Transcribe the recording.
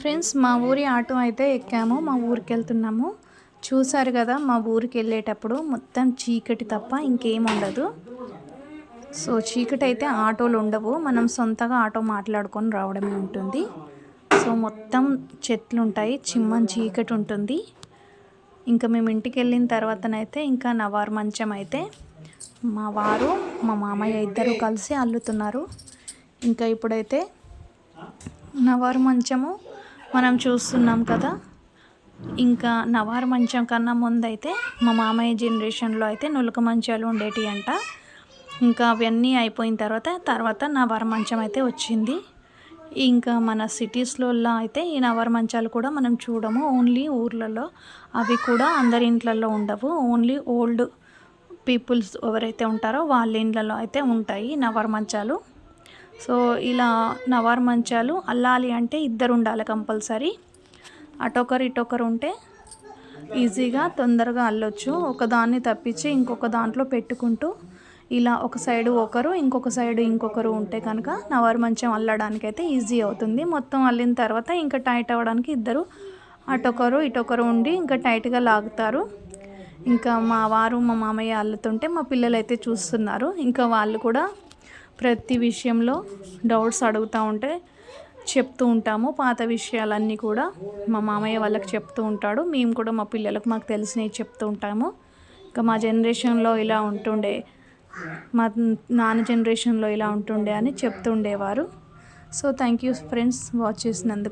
Friends మా ఊరి auto అయితే ఎక్కాము మా ఊరికి వెళ్తున్నాము చూసారు కదా మా ఊరికి వెళ్ళేటప్పుడు మొత్తం చీకటి తప్ప ఇంకేం ఉండదు. సో చీకటి అయితే ఆటోలు ఉండవు. మనం సొంతగా ఆటో మాట్లాడుకొని రావడమే ఉంటుంది. సో మొత్తం చెట్లు ఉంటాయి చిమ్మని చీకటి ఉంటుంది. ఇంకా మేము ఇంటికి వెళ్ళిన తర్వాతనైతే ఇంకా నవారు మంచం అయితే మా వారు మా మామయ్య ఇద్దరు కలిసి అల్లుతున్నారు. ఇంకా ఇప్పుడైతే నవారు మంచము మనం చూస్తున్నాం కదా. ఇంకా నవారు మంచం కన్నా ముందైతే మా మామయ్య జనరేషన్లో అయితే నులక మంచాలు ఉండేటి అంట. ఇంకా అవన్నీ అయిపోయిన తర్వాత తర్వాత నవారు మంచం అయితే వచ్చింది. ఇంకా మన సిటీస్లో అయితే ఈ నవారు మంచాలు కూడా మనం చూడము. ఓన్లీ ఊర్లలో అవి కూడా అందరి ఇంట్లలో ఉండవు. ఓన్లీ ఓల్డ్ పీపుల్స్ ఎవరైతే ఉంటారో వాళ్ళ ఇండ్లలో అయితే ఉంటాయి నవారు మంచాలు. సో ఇలా నవార్ మంచాలు అల్లాలి అంటే ఇద్దరు ఉండాలి కంపల్సరీ. అటొకరు ఇటొకరు ఉంటే ఈజీగా తొందరగా అల్లొచ్చు. ఒకదాన్ని తప్పించి ఇంకొక దాంట్లో పెట్టుకుంటూ ఇలా ఒక సైడు ఒకరు ఇంకొక సైడు ఇంకొకరు ఉంటే కనుక నవారు మంచం అల్లడానికి అయితే ఈజీ అవుతుంది. మొత్తం అల్లిన తర్వాత ఇంకా టైట్ అవ్వడానికి ఇద్దరు అటొకరు ఇటొకరు ఉండి ఇంకా టైట్గా లాగుతారు. ఇంకా మా వారు మా మామయ్య అల్లుతుంటే మా పిల్లలు అయితే చూస్తున్నారు. ఇంకా వాళ్ళు కూడా ప్రతి విషయంలో డౌట్స్ అడుగుతూ ఉంటే చెప్తూ ఉంటాము. పాత విషయాలన్నీ కూడా మా మామయ్య వాళ్ళకి చెప్తూ ఉంటాడు. మేము కూడా మా పిల్లలకు మాకు తెలిసినవి చెప్తూ ఉంటాము. ఇంకా మా జనరేషన్లో ఇలా ఉంటుండే మా నాన్న జనరేషన్లో ఇలా ఉంటుండే అని చెప్తుండేవారు so thank you friends watch చేసినందుకు.